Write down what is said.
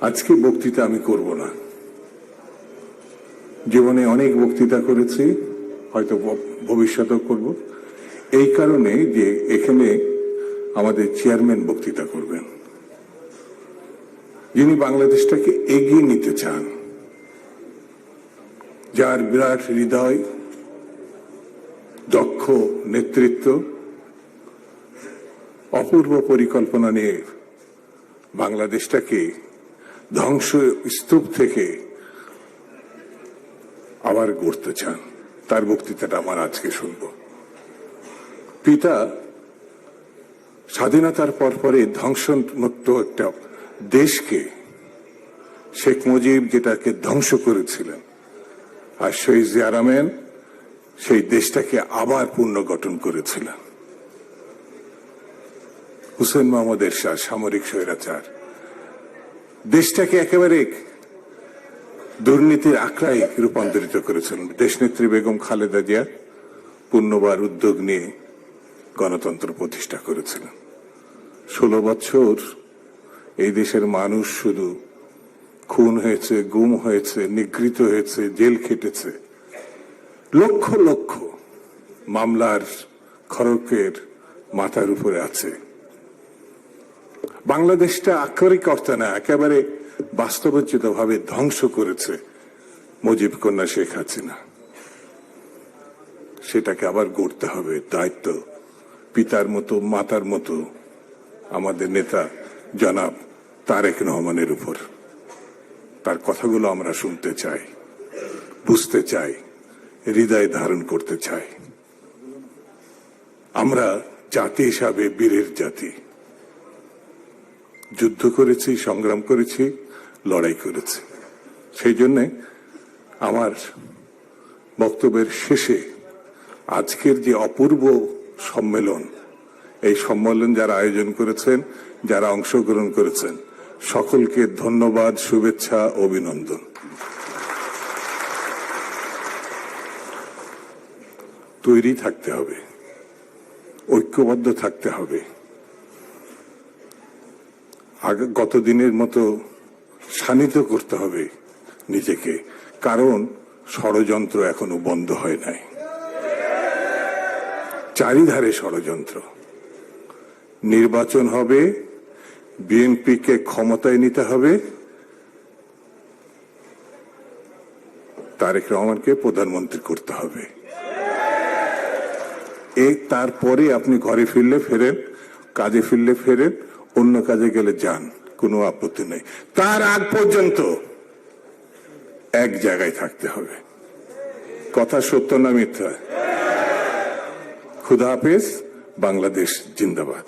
আজকে বক্তৃতা আমি করব না। জীবনে অনেক বক্তৃতা করেছি, হয়তো ভবিষ্যতেও করব। এই কারণে যে এখানে আমাদের চেয়ারম্যান বক্তৃতা করবেন। যিনি বাংলাদেশটাকে এগিয়ে নিতে চান, যার বিরাট হৃদয়, দক্ষ নেতৃত্ব, অপূর্ব পরিকল্পনা নিয়ে বাংলাদেশটাকে ধ্বংস স্তূপ থেকে আবার গড়তে চান। তার বক্তৃতাটা আমার আজকে শুনব। পিতা স্বাধীনতার পরপরে ধ্বংসমুক্ত একটা দেশকে শেখ মুজিব যেটাকে ধ্বংস করেছিলেন আর সেই জিয়ারামেন সেই দেশটাকে আবার পুনর্গঠন করেছিলেন। হুসেন মোহাম্মদ এরশাদ সামরিক স্বৈরাচার। দেশটাকে একেবারে দুর্নীতির আখড়ায় রূপান্তরিত করেছিলেন। দেশনেত্রী বেগম খালেদা জিয়া পূর্ণবার উদ্যোগ নিয়ে গণতন্ত্র প্রতিষ্ঠা করেছিলেন। ষোলো বছর এই দেশের মানুষ শুধু খুন হয়েছে, গুম হয়েছে, নিগৃহীত হয়েছে, জেল খেটেছে। লক্ষ লক্ষ মামলার খড়কের মাথার উপরে আছে। বাংলাদেশটা আক্ষরিক অর্থে না, একেবারে বাস্তবোচিত ভাবে ধ্বংস করেছে মুজিব কন্যা শেখ হাসিনা। সেটাকে আবার গড়তে হবে, দায়িত্ব পিতার মতো, মাতার মতো, আমাদের নেতা জনাব তারেক রহমানের উপর। তার কথাগুলো আমরা শুনতে চাই, বুঝতে চাই, হৃদয় ধারণ করতে চাই। আমরা জাতি হিসাবে বীরের জাতি। যুদ্ধ করেছি, সংগ্রাম করেছি, লড়াই করেছি। সেই জন্যে আমার বক্তব্যের শেষে আজকের যে অপূর্ব সম্মেলন, এই সম্মেলন যারা আয়োজন করেছেন, যারা অংশগ্রহণ করেছেন, সকলকে ধন্যবাদ, শুভেচ্ছা, অভিনন্দন। তৈরি থাকতে হবে, ঐক্যবদ্ধ থাকতে হবে। গত দিনের মতো শানিত করতে হবে নিজেকে, কারণ ষড়যন্ত্র এখনও বন্ধ হয় নাই। চারিধারে ষড়যন্ত্র। নির্বাচন হবে, বিএনপিকে ক্ষমতায় নিতে হবে। তারেক রহমানকে প্রধানমন্ত্রী করতে হবে। এই তারপরে আপনি ঘরে ফিরলে ফেরেন, কাজে ফিরলে ফেরেন অন্য কাজে গেলে যান, কোনো আপত্তি নেই। তার আগ পর্যন্ত এক জায়গায় থাকতে হবে। কথা সত্য না মিথ্যা? খুদা হাফিজ, বাংলাদেশ জিন্দাবাদ।